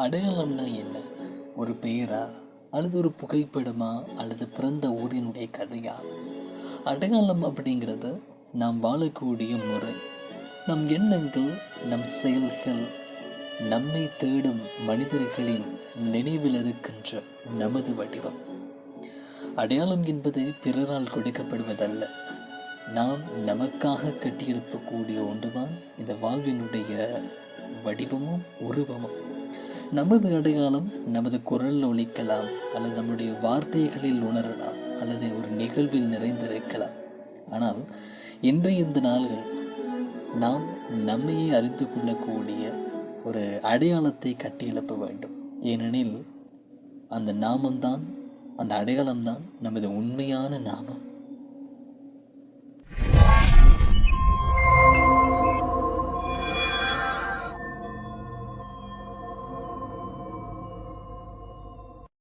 அடையாளம்னா என்ன ஒரு பெயரா அல்லது ஒரு புகைப்படமா அல்லது பிறந்த ஊரினுடைய கதையா? அடையாளம் அப்படிங்கிறது நாம் வாழக்கூடிய முறை. நம் எண்ணங்கள் நம் செயல்கள் நம்மை தேடும் மனிதர்களின் நினைவில் இருக்கின்ற நமது வடிவம். அடையாளம் என்பது பிறரால் கொடுக்கப்படுவதல்ல. நாம் நமக்காக கட்டியெழுப்பக்கூடிய ஒன்றுதான் இந்த வாழ்வினுடைய வடிவமும் உருவமும். நமது அடையாளம் நமது குரல் ஒழிக்கலாம் அல்லது நம்முடைய வார்த்தைகளில் உணரலாம் அல்லது ஒரு நிகழ்வில் நிறைந்திருக்கலாம். ஆனால் இன்றைய இந்த நாள்கள் நாம் நம்மையே அறிந்து கொள்ளக்கூடிய ஒரு அடையாளத்தை கட்டியெழுப்ப வேண்டும். ஏனெனில் அந்த நாமம்தான் அந்த அடையாளம்தான் நமது உண்மையான நாமம்.